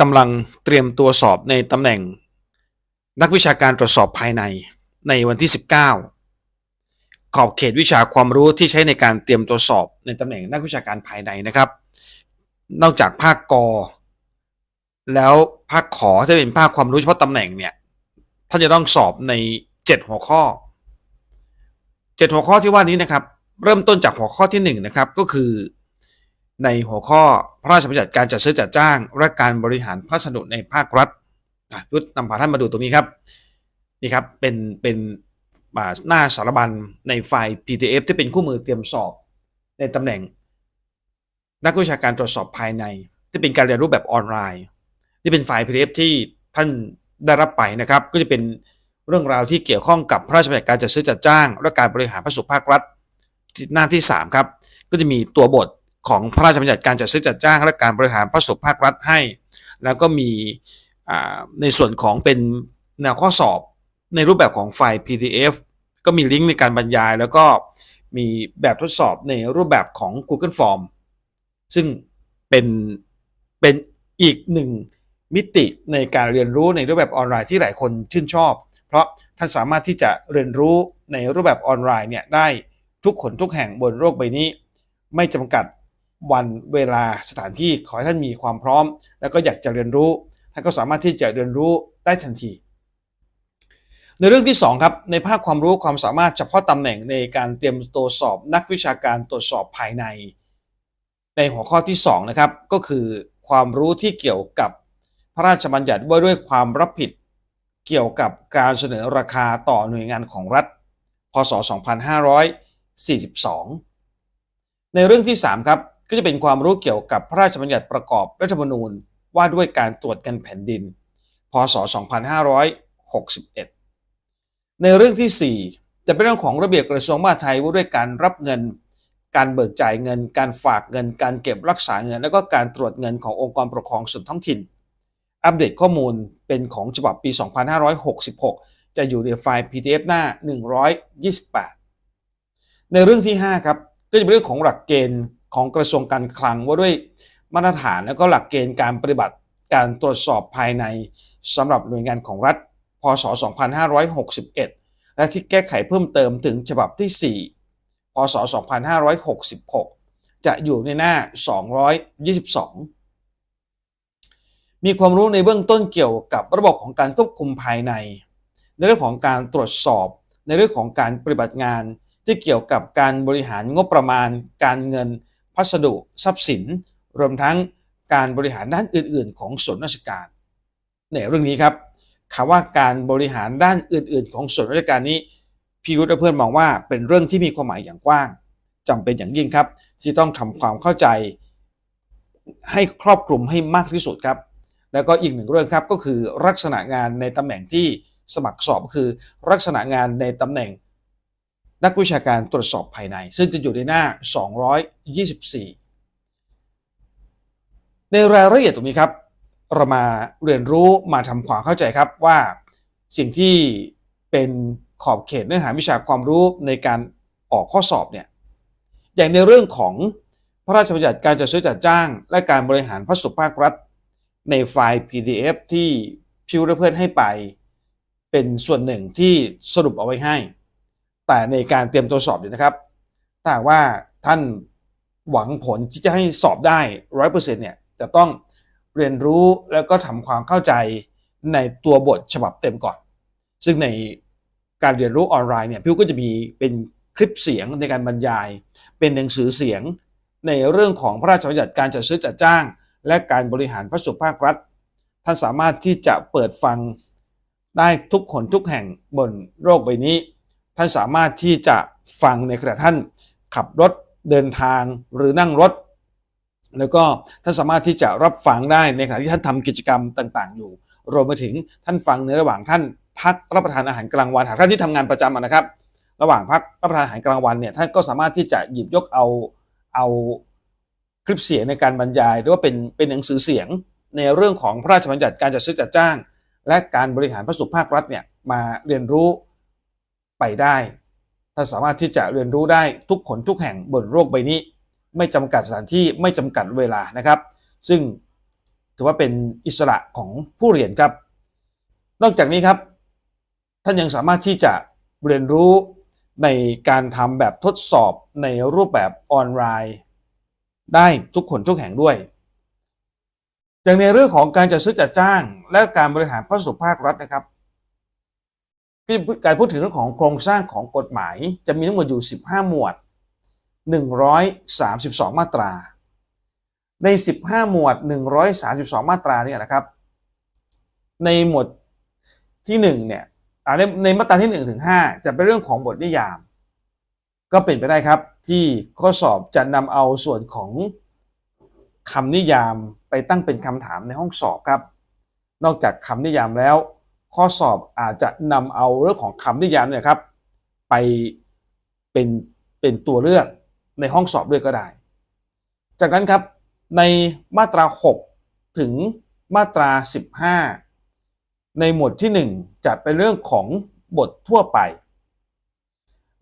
กำลังเตรียมตัวสอบในตำแหน่ง นักวิชาการตรวจสอบภายในในวันที่ 19 ขอบเขตวิชาความรู้ที่ใช้ในการเตรียมตัวสอบในตำแหน่งนักวิชาการภายในนะครับ นอกจากภาคกอแล้วภาคขอจะเป็นภาคความรู้เฉพาะตำแหน่งเนี่ยท่านจะต้องสอบใน 7 หัวข้อ 7 หัวข้อที่ว่านี้นะครับ เริ่มต้นจากหัวข้อที่1นะครับก็คือ ในหัวข้อพระราชบัญญัติการจัดซื้อจัดจ้าง และการบริหารพัสดุในภาครัฐยุทธนำพาท่านมาดูตรงนี้ครับนี่ครับเป็นเป็นอ่าหน้าสารบัญในไฟล์ PDF ที่เป็นคู่มือเตรียมสอบ ในตำแหน่ง นักวิชาการตรวจสอบภายใน ที่เป็นการเรียนรู้แบบออนไลน์ นี่เป็นไฟล์ PDF ที่ท่านได้รับไปนะครับ ก็จะเป็นเรื่องราวที่เกี่ยวข้องกับพระราชบัญญัติการจัดซื้อจัดจ้าง และการบริหารพัสดุภาครัฐหน้าที่ 3 ครับ ก็จะมีตัวบท ของพระราชบัญญัติการจัดซื้อจัดจ้างและการบริหารพัสดุภาครัฐให้ แล้วก็มีในส่วนของเป็นแนวข้อสอบในรูปแบบของไฟล์ PDF ก็มีลิงก์ในการบรรยาย แล้วก็มีแบบทดสอบในรูปแบบของ Google Form ซึ่งเป็นเป็นอีกหนึ่งมิติในการเรียนรู้ในรูปแบบออนไลน์ที่หลายคนชื่นชอบ เพราะท่านสามารถที่จะเรียนรู้ในรูปแบบออนไลน์เนี่ยได้ทุกคนทุกแห่งบนโลกใบนี้ ไม่จำกัด วันเวลาสถานที่ขอให้ท่านมีความพร้อม แล้วก็อยากจะเรียนรู้ ท่านก็สามารถที่จะเรียนรู้ได้ทันที ในเรื่องที่2ครับในภาคความรู้ความสามารถเฉพาะตำแหน่งในการเตรียมตัวสอบนักวิชาการตรวจสอบภายใน ในหัวข้อที่2นะครับก็คือความรู้ที่เกี่ยวกับพระราชบัญญัติว่าด้วยความรับผิดเกี่ยวกับการเสนอราคาต่อหน่วยงานของรัฐ พศ 2542 ในเรื่องที่ 3 ครับ ก็จะเป็นความรู้เกี่ยวกับพระราชบัญญัติประกอบรัฐธรรมนูญว่าด้วยการตรวจเงินแผ่นดิน พศ 2561 ในเรื่องทีสี่ 4 จะเป็นเรื่องของระเบียบกระทรวงมหาดไทยว่าด้วยการรับเงิน การเบิกจ่ายเงิน การฝากเงิน การเก็บรักษาเงิน แล้วก็การตรวจเงินขององค์กรปกครองส่วนท้องถิ่น อัปเดตข้อมูลเป็นของฉบับปี 2566 จะอยู่ในไฟล์ PDF หน้า 128 ในเรื่องที่ 5 ครับ ก็จะเป็นเรื่องของหลักเกณฑ์ ของกระทรวงการคลังว่าด้วยมาตรฐานและก็หลักเกณฑ์การปฏิบัติการตรวจสอบภายในสำหรับหน่วยงานของรัฐ พศ 2561 และที่แก้ไขเพิ่มเติมถึงฉบับที่ 4 พศ 2566 จะอยู่ในหน้า 222 มีความรู้ในเบื้องต้นเกี่ยวกับระบบของการควบคุมภายใน ในเรื่องของการตรวจสอบ ในเรื่องของการปฏิบัติงานที่เกี่ยวกับการบริหารงบประมาณ การเงิน พัสดุทรัพย์สิน รวมทั้งการบริหารด้านอื่น ๆ ของส่วนราชการในเรื่องนี้ครับคำว่าการบริหารด้านอื่น ๆ ของส่วนราชการนี้พี่ยุทธเพื่อนมองว่าเป็นเรื่องที่มีความหมายอย่างกว้างจำเป็นอย่างยิ่งครับ ที่ต้องทำความเข้าใจ ให้ครอบคลุมให้มากที่สุดครับ แล้วก็อีกหนึ่งเรื่องครับก็คือลักษณะงานในตำแหน่งที่สมัครสอบคือลักษณะงานในตำแหน่ง นักวิชาการตรวจสอบภายใน ซึ่งจะอยู่ในหน้า 224 ในรายละเอียดตรงนี้ครับ เรามาเรียนรู้มาทำความเข้าใจครับว่าสิ่งที่เป็นขอบเขตเนื้อหาวิชาความรู้ในการออกข้อสอบเนี่ยอย่างในเรื่องของพระราชบัญญัติการจัดซื้อจัดจ้าง และการบริหารพัสดุภาครัฐ ในไฟล์ PDF ที่พิวเพื่อนให้ไป เป็นส่วนหนึ่งที่สรุปเอาไว้ให้ แต่ในการเตรียมตัวสอบเนี่ยนะครับถ้าว่าท่านหวังผลที่จะให้สอบได้ร้อยเปอร์เซ็นต์เนี่ยจะต้องเรียนรู้แล้วก็ทำความเข้าใจในตัวบทฉบับเต็มก่อน ซึ่งในการเรียนรู้ออนไลน์เนี่ยพี่ก็จะมีเป็นคลิปเสียงในการบรรยาย เป็นหนังสือเสียง ในเรื่องของพระราชบัญญัติการจัดซื้อจัดจ้าง และการบริหารพระสุภาครัฐ ท่านสามารถที่จะเปิดฟังได้ทุกคนทุกแห่งบนโลกใบนี้ ท่านสามารถที่จะฟังในขณะท่านขับรถเดินทางหรือนั่งรถ แล้วก็ท่านสามารถที่จะรับฟังได้ในขณะที่ท่านทำกิจกรรมต่าง ๆ อยู่ รวมไปถึงท่านฟังในระหว่างท่านพักรับประทานอาหารกลางวันหากท่านที่ทำงานประจำนะครับ ระหว่างพักรับประทานอาหารกลางวันเนี่ยท่านก็สามารถที่จะหยิบยกเอาเอาคลิปเสียงในการบรรยาย หรือว่าเป็นเป็นหนังสือเสียงในเรื่องของพระราชบัญญัติการจัดซื้อจัดจ้าง และการบริหารพระสุภาครัฐเนี่ยมาเรียนรู้ ไปได้ท่านสามารถที่จะเรียนรู้ได้ทุกคนทุกแห่งบนโลกใบนี้ ไม่จำกัดสถานที่ไม่จำกัดเวลานะครับ ซึ่งถือว่าเป็นอิสระของผู้เรียนครับ นอกจากนี้ครับ ท่านยังสามารถที่จะเรียนรู้ในการทำแบบทดสอบในรูปแบบออนไลน์ ได้ทุกคนทุกแห่งด้วย อย่างในเรื่องของการจัดซื้อจัดจ้าง และการบริหารพระสุภาครัฐนะครับ การพูดถึงเรื่องของโครงสร้างของกฎหมาย จะมีทั้งหมดอยู่ 15 หมวด 132 มาตรา ใน 15 หมวด 132 มาตราเนี่ยนะครับ ในหมวดที่1เนี่ยในในมาตราที่1ถึง5จะเป็นเรื่องของบทนิยาม ก็เป็นไปได้ครับที่ข้อสอบจะนำเอาส่วนของคำนิยามไปตั้งเป็นคำถามในห้องสอบครับ นอกจากคำนิยามแล้ว ข้อสอบอาจจะนำเอาเรื่องของคำนิยามเนี่ยครับ ไปเป็นเป็นตัวเลือกในห้องสอบด้วยก็ได้ จากนั้นครับในมาตรา 6 ถึงมาตรา 15 ในหมวดที่ 1 จะเป็นเรื่องของบททั่วไป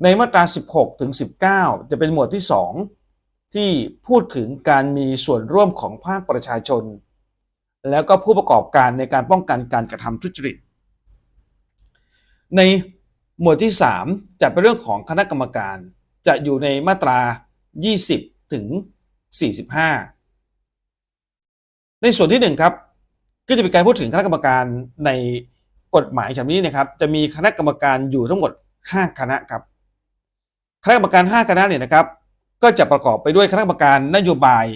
ในมาตรา 16 ถึง 19 จะเป็นหมวดที่ 2 ที่พูดถึงการมีส่วนร่วมของภาคประชาชน แล้วก็ผู้ประกอบการในการป้องกันการกระทำทุจริต ในหมวดที่ 3 จะเป็นเรื่องของคณะกรรมการ จะอยู่ในมาตรา 20 ถึง 45 ในส่วนที่ 1 ครับ ก็จะเป็นการพูดถึงคณะกรรมการในกฎหมายฉบับนี้นะครับ จะมีคณะกรรมการอยู่ทั้งหมด 5 คณะครับ คณะกรรมการ 5 คณะเนี่ยนะครับ ก็จะประกอบไปด้วยคณะกรรมการนโยบาย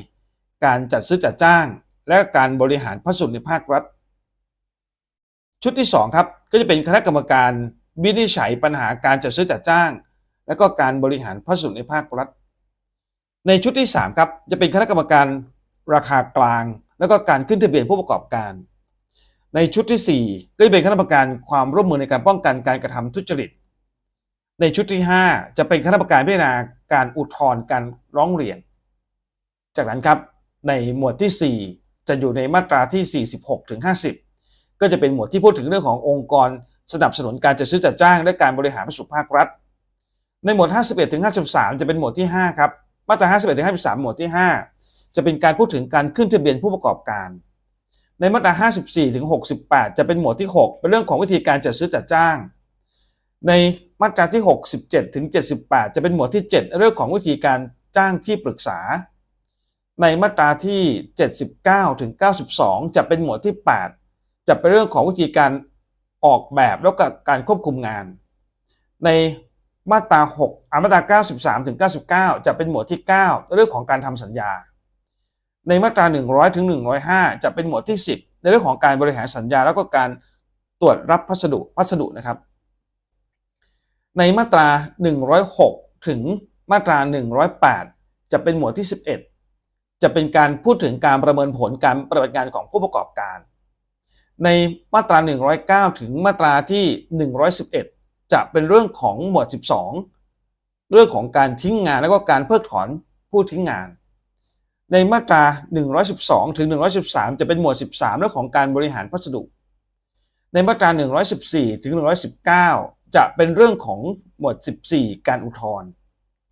การจัดซื้อจัดจ้าง และการบริหารพระสุในภาครัฐ ชุดที่2ครับก็จะเป็นคณะกรรมการวินิจฉัยปัญหาการจัดซื้อจัดจ้าง และก็การบริหารพระสุในภาครัฐ ในชุดที่3ครับจะเป็นคณะกรรมการราคากลาง แล้วก็การขึ้นทะเบียนผู้ประกอบการ ในชุดที่ 4 ก็จะเป็นคณะกรรมการความร่วมมือในการป้องกันการกระทำทุจริต ในชุดที่ 5 จะเป็นคณะกรรมการพิจารณาการอุทธรณ์การร้องเรียน จากนั้นครับในหมวดที่ 4 จะอยู่ในมาตราที่ 46ถึง50 ก็จะเป็นหมวดที่พูดถึงเรื่องขององค์กรสนับสนุนการจัดซื้อจัดจ้าง และการบริหารประสุภาครัฐ ในหมวด 51ถึง53 จะเป็นหมวดที่ 5 ครับ มาตรา 51ถึง53 หมวดที่ 5 จะเป็นการพูดถึงการขึ้นทะเบียนผู้ประกอบการ ในมาตรา 54ถึง68 จะเป็นหมวดที่ 6 เป็นเรื่องของวิธีการจัดซื้อจัดจ้าง ในมาตราที่ 67ถึง78 จะเป็นหมวดที่ 7 เรื่องของวิธีการจ้างที่ปรึกษา ในมาตราที่ 79ถึง92 จะเป็นหมวดที่ 8 จะเป็นเรื่องของวิธีการออกแบบแล้วก็การควบคุมงาน ในมาตรา6อามาตรา93ถึง99 จะเป็นหมวดที่ 9 เรื่องของการทำสัญญา ในมาตรา 100ถึง105 จะเป็นหมวดที่ 10 ในเรื่องของการบริหารสัญญา แล้วก็การตรวจรับพัสดุพัสดุนะครับ ในมาตรา 106 ถึงมาตรา 108 จะเป็นหมวดที่ 11 จะเป็นการพูดถึงการประเมินผลการปฏิบัติงานของผู้ประกอบการ ในมาตรา 109 ถึงมาตราที่ 111 จะเป็นเรื่องของหมวด 12 เรื่องของการทิ้งงานแล้วก็การเพิกถอนผู้ทิ้งงาน ในมาตรา 112 ถึง 113 จะเป็นหมวด 13 เรื่องของการบริหารพัสดุ ในมาตรา 114 ถึง 119 จะเป็นเรื่องของหมวด 14 การอุทธรณ์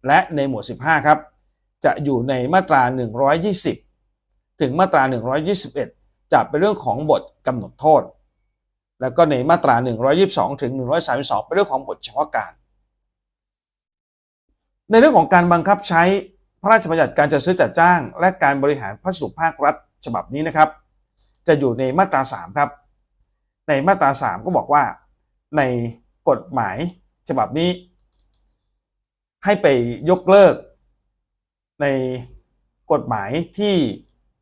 และในหมวด 15 ครับ จะอยู่ในมาตรา 120 ถึงมาตรา 121 จะเป็นเรื่องของบทกำหนดโทษ แล้วก็ในมาตรา 122 ถึง 132 เป็นเรื่องของบทเฉพาะการ ในเรื่องของการบังคับใช้พระราชบัญญัติการจัดซื้อจัดจ้าง และการบริหารพัสดุภาครัฐฉบับนี้นะครับ จะอยู่ในมาตรา 3 ครับ ในมาตรา 3 ก็บอกว่า ในกฎหมายฉบับนี้ ให้ไปยกเลิก ในกฎหมายที่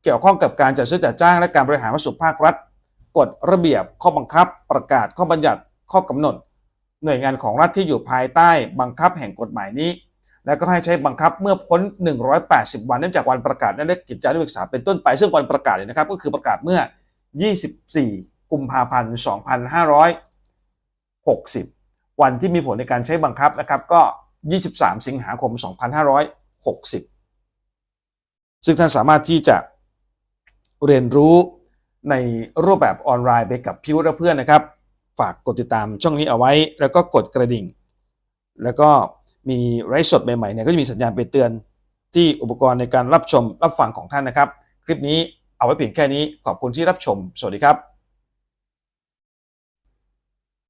เกี่ยวข้องกับการจัดซื้อจัดจ้างและการบริหารวัสดุภาครัฐกฎระเบียบข้อบังคับ ประกาศข้อบัญญัติข้อกำหนด หน่วยงานของรัฐที่อยู่ภายใต้บังคับแห่งกฎหมายนี้ และก็ให้ใช้บังคับเมื่อพ้น 180 วันนื่องจากวันประกาศในเลขกิจจานุเบกษาเป็นต้นไปซึ่งวันประกาศเนี่ยนะครับ ก็คือประกาศเมื่อ 24 กุมภาพันธ์ 2560 วันที่มีผลในการใช้บังคับนะครับก็ 23 สิงหาคม 2560 ซึ่งท่านสามารถที่จะ เรียนรู้ในรูปแบบออนไลน์ไปกับพี่วุฒิเพื่อนนะครับ ฝากกดติดตามช่องนี้เอาไว้ แล้วก็กดกระดิ่ง แล้วก็มีไลฟ์สดใหม่ๆเนี่ยก็จะมีสัญญาณไปเตือนที่อุปกรณ์ในการรับชมรับฟังของท่านนะครับ คลิปนี้เอาไว้เพียงแค่นี้ขอบคุณที่รับชม สวัสดีครับ